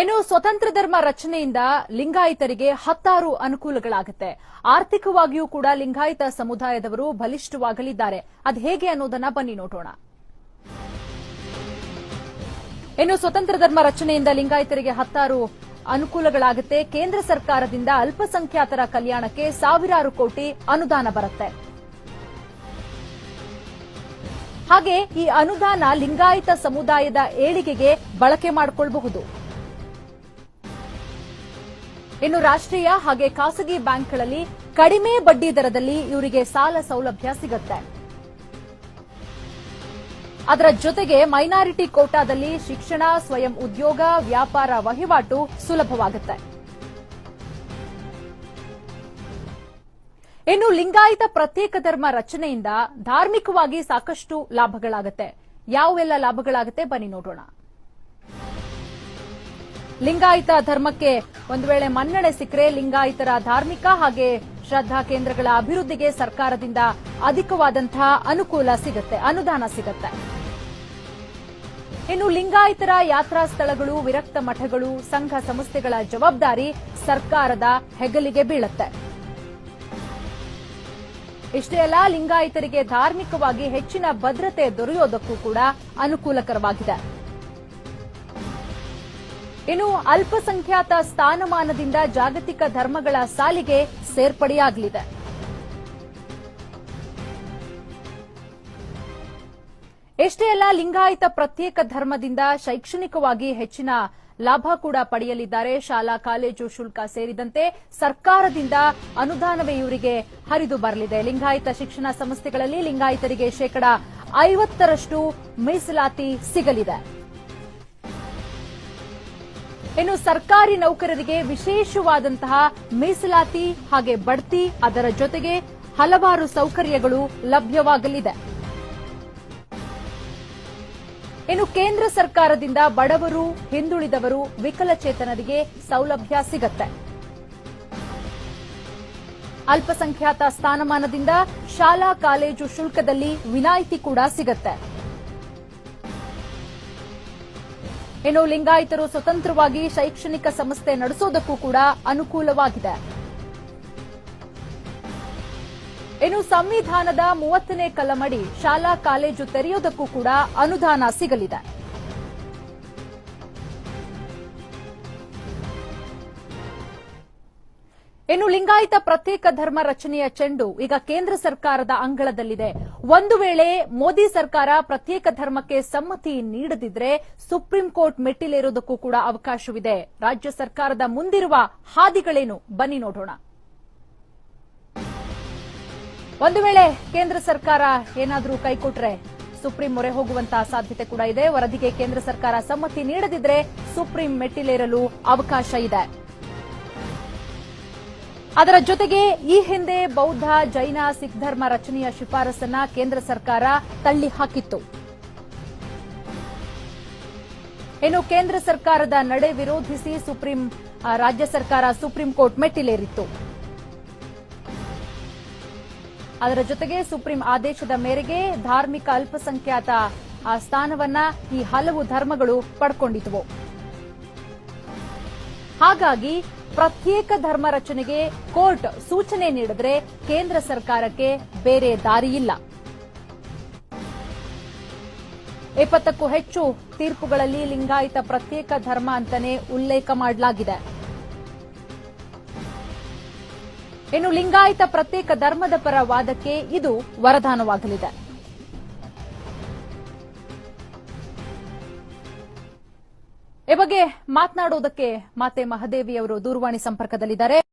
ಇನ್ನು ಸ್ವತಂತ್ರ ಧರ್ಮ ರಚನೆಯಿಂದ ಲಿಂಗಾಯತರಿಗೆ ಹತ್ತಾರು ಅನುಕೂಲಗಳಾಗುತ್ತೆ. ಆರ್ಥಿಕವಾಗಿಯೂ ಕೂಡ ಲಿಂಗಾಯತ ಸಮುದಾಯದವರು ಬಲಿಷ್ಠವಾಗಲಿದ್ದಾರೆ. ಅದು ಹೇಗೆ ಅನ್ನೋದನ್ನ ಬನ್ನಿ ನೋಡೋಣ. ಇನ್ನು ಸ್ವತಂತ್ರ ಧರ್ಮ ರಚನೆಯಿಂದ ಲಿಂಗಾಯತರಿಗೆ ಹತ್ತಾರು ಅನುಕೂಲಗಳಾಗುತ್ತೆ. ಕೇಂದ್ರ ಸರ್ಕಾರದಿಂದ ಅಲ್ಪಸಂಖ್ಯಾತರ ಕಲ್ಯಾಣಕ್ಕೆ ಸಾವಿರಾರು ಕೋಟಿ ಅನುದಾನ ಬರುತ್ತೆ. ಹಾಗೆ ಈ ಅನುದಾನ ಲಿಂಗಾಯತ ಸಮುದಾಯದ ಏಳಿಗೆಗೆ ಬಳಕೆ ಮಾಡಿಕೊಳ್ಳಬಹುದು ಇನ್ನು ರಾಷ್ಟ್ರೀಯ ಹಾಗೆ ಖಾಸಗಿ ಬ್ಯಾಂಕ್ಗಳಲ್ಲಿ ಕಡಿಮೆ ಬಡ್ಡಿ ದರದಲ್ಲಿ ಇವರಿಗೆ ಸಾಲ ಸೌಲಭ್ಯ ಸಿಗುತ್ತೆ. ಅದರ ಜೊತೆಗೆ ಮೈನಾರಿಟಿ ಕೋಟಾದಲ್ಲಿ ಶಿಕ್ಷಣ, ಸ್ವಯಂ ಉದ್ಯೋಗ, ವ್ಯಾಪಾರ ವಹಿವಾಟು ಸುಲಭವಾಗುತ್ತೆ. ಇನ್ನು ಲಿಂಗಾಯತ ಪ್ರತ್ಯೇಕ ಧರ್ಮ ರಚನೆಯಿಂದ ಧಾರ್ಮಿಕವಾಗಿ ಸಾಕಷ್ಟು ಲಾಭಗಳಾಗುತ್ತೆ. ಯಾವೆಲ್ಲ ಲಾಭಗಳಾಗುತ್ತೆ? ಬನ್ನಿ ನೋಡೋಣ. ಲಿಂಗಾಯತ ಧರ್ಮಕ್ಕೆ ಒಂದು ವೇಳೆ ಮನ್ನಣೆ ಸಿಕ್ಕರೆ ಲಿಂಗಾಯತರ ಧಾರ್ಮಿಕ ಹಾಗೆ ಶ್ರದ್ಧಾ ಕೇಂದ್ರಗಳ ಅಭಿವೃದ್ಧಿಗೆ ಸರ್ಕಾರದಿಂದ ಅಧಿಕವಾದಂತಹ ಅನುಕೂಲ ಸಿಗುತ್ತೆ, ಅನುದಾನ ಸಿಗುತ್ತೆ. ಇನ್ನು ಲಿಂಗಾಯತರ ಯಾತ್ರಾ ಸ್ಥಳಗಳು, ವಿರಕ್ತ ಮಠಗಳು, ಸಂಘ ಸಂಸ್ಥೆಗಳ ಜವಾಬ್ದಾರಿ ಸರ್ಕಾರದ ಹೆಗಲಿಗೆ ಬೀಳುತ್ತೆ. ಇಷ್ಟೇ ಅಲ್ಲ, ಲಿಂಗಾಯತರಿಗೆ ಧಾರ್ಮಿಕವಾಗಿ ಹೆಚ್ಚಿನ ಭದ್ರತೆ ದೊರೆಯೋದಕ್ಕೂ ಕೂಡ ಅನುಕೂಲಕರವಾಗಿದೆ. ಇನ್ನು ಅಲ್ಪಸಂಖ್ಯಾತ ಸ್ಥಾನಮಾನದಿಂದ ಜಾಗತಿಕ ಧರ್ಮಗಳ ಸಾಲಿಗೆ ಸೇರ್ಪಡೆಯಾಗಲಿದೆ. ಎಷ್ಟೇ ಅಲ್ಲ ಲಿಂಗಾಯತ ಪ್ರತ್ಯೇಕ ಧರ್ಮದಿಂದ ಶೈಕ್ಷಣಿಕವಾಗಿ ಹೆಚ್ಚಿನ ಲಾಭ ಕೂಡ ಪಡೆಯಲಿದ್ದಾರೆ. ಶಾಲಾ, ಕಾಲೇಜು ಶುಲ್ಕ ಸೇರಿದಂತೆ ಸರ್ಕಾರದಿಂದ ಅನುದಾನವೇ ಇವರಿಗೆ ಹರಿದು ಬರಲಿದೆ. ಲಿಂಗಾಯತ ಶಿಕ್ಷಣ ಸಂಸ್ಥೆಗಳಲ್ಲಿ ಲಿಂಗಾಯತರಿಗೆ ಶೇಕಡಾ ಐವತ್ತರಷ್ಟು ಮೀಸಲಾತಿ ಸಿಗಲಿದೆ. ಇನ್ನು ಸರ್ಕಾರಿ ನೌಕರರಿಗೆ ವಿಶೇಷವಾದಂತಹ ಮೀಸಲಾತಿ ಹಾಗೆ ಬಡ್ತಿ, ಅದರ ಜೊತೆಗೆ ಹಲವಾರು ಸೌಕರ್ಯಗಳು ಲಭ್ಯವಾಗಲಿದೆ. ಇನ್ನು ಕೇಂದ್ರ ಸರ್ಕಾರದಿಂದ ಬಡವರು, ಹಿಂದುಳಿದವರು ವಿಕಲಚೇತನರಿಗೆ ಸೌಲಭ್ಯ ಸಿಗತ್ತೆ. ಅಲ್ಪಸಂಖ್ಯಾತ ಸ್ಥಾನಮಾನದಿಂದ ಶಾಲಾ, ಕಾಲೇಜು ಶುಲ್ಕದಲ್ಲಿ ವಿನಾಯಿತಿ ಕೂಡ ಸಿಗತ್ತೆ. ಇನ್ನು ಲಿಂಗಾಯತರು ಸ್ವತಂತ್ರವಾಗಿ ಶೈಕ್ಷಣಿಕ ಸಂಸ್ಥೆ ನಡೆಸೋದಕ್ಕೂ ಕೂಡ ಅನುಕೂಲವಾಗಿದೆ. ಇನ್ನು ಸಂವಿಧಾನದ ಮೂವತ್ತನೇ ಕಲಮಡಿ ಶಾಲಾ ಕಾಲೇಜು ತೆರೆಯೋದಕ್ಕೂ ಕೂಡ ಅನುದಾನ ಸಿಗಲಿದೆ. ಇನ್ನು ಲಿಂಗಾಯತ ಪ್ರತ್ಯೇಕ ಧರ್ಮ ರಚನೆಯ ಚೆಂಡು ಈಗ ಕೇಂದ್ರ ಸರ್ಕಾರದ ಅಂಗಳದಲ್ಲಿದೆ. ಒಂದು ವೇಳೆ ಮೋದಿ ಸರ್ಕಾರ ಪ್ರತ್ಯೇಕ ಧರ್ಮಕ್ಕೆ ಸಮ್ಮತಿ ನೀಡದಿದ್ರೆ ಸುಪ್ರೀಂ ಕೋರ್ಟ್ ಮೆಟ್ಟಿಲೇರುವುದಕ್ಕೂ ಕೂಡ ಅವಕಾಶವಿದೆ. ರಾಜ್ಯ ಸರ್ಕಾರದ ಮುಂದಿರುವ ಹಾದಿಗಳೇನು? ಬನ್ನಿ ನೋಡೋಣ. ಒಂದು ವೇಳೆ ಕೇಂದ್ರ ಸರ್ಕಾರ ಏನಾದರೂ ಕೈಕೊಟ್ರೆ ಸುಪ್ರೀಂ ಮೊರೆ ಹೋಗುವಂತಹ ಸಾಧ್ಯತೆ ಕೂಡ ಇದೆ. ವರದಿಗೆ ಕೇಂದ್ರ ಸರ್ಕಾರ ಸಮ್ಮತಿ ನೀಡದಿದ್ರೆ ಸುಪ್ರೀಂ ಮೆಟ್ಟಿಲೇರಲು ಅವಕಾಶ ಇದೆ. ಅದರ ಜೊತೆಗೆ ಈ ಹಿಂದೆ ಬೌದ್ಧ, ಜೈನ, ಸಿಖ್ ಧರ್ಮ ರಚನೆಯ ಶಿಫಾರಸನ್ನ ಕೇಂದ್ರ ಸರ್ಕಾರ ತಳ್ಳಿ ಹಾಕಿತ್ತು. ಇನ್ನು ಕೇಂದ್ರ ಸರ್ಕಾರದ ನಡೆ ವಿರೋಧಿಸಿ ಸುಪ್ರೀಂ ರಾಜ್ಯ ಸರ್ಕಾರ ಸುಪ್ರೀಂ ಕೋರ್ಟ್ ಮೆಟ್ಟಿಲೇರಿತ್ತು. ಅದರ ಜೊತೆಗೆ ಸುಪ್ರೀಂ ಆದೇಶದ ಮೇರೆಗೆ ಧಾರ್ಮಿಕ ಅಲ್ಪಸಂಖ್ಯಾತ ಸ್ಥಾನವನ್ನ ಈ ಹಲವು ಧರ್ಮಗಳು ಪಡ್ಕೊಂಡಿದ್ವು. ಹಾಗಾಗಿ ಪ್ರತ್ಯೇಕ ಧರ್ಮ ರಚನೆಗೆ ಕೋರ್ಟ್ ಸೂಚನೆ ನೀಡಿದ್ರೆ ಕೇಂದ್ರ ಸರ್ಕಾರಕ್ಕೆ ಬೇರೆ ದಾರಿಯಿಲ್ಲ. ಇಪ್ಪತ್ತಕ್ಕೂ ಹೆಚ್ಚು ತೀರ್ಪುಗಳಲ್ಲಿ ಲಿಂಗಾಯತ ಪ್ರತ್ಯೇಕ ಧರ್ಮ ಅಂತಾನೆ ಉಲ್ಲೇಖ ಮಾಡಲಾಗಿದೆ. ಇನ್ನು ಲಿಂಗಾಯತ ಪ್ರತ್ಯೇಕ ಧರ್ಮದ ಪರ ವಾದಕ್ಕೆ ಇದು ವರದಾನವಾಗಲಿದೆ. ಈ ಬಗ್ಗೆ ಮಾತನಾಡುವುದಕ್ಕೆ ಮಾತೆ ಮಹಾದೇವಿ ಅವರು ದೂರವಾಣಿ ಸಂಪರ್ಕದಲ್ಲಿದ್ದಾರೆ.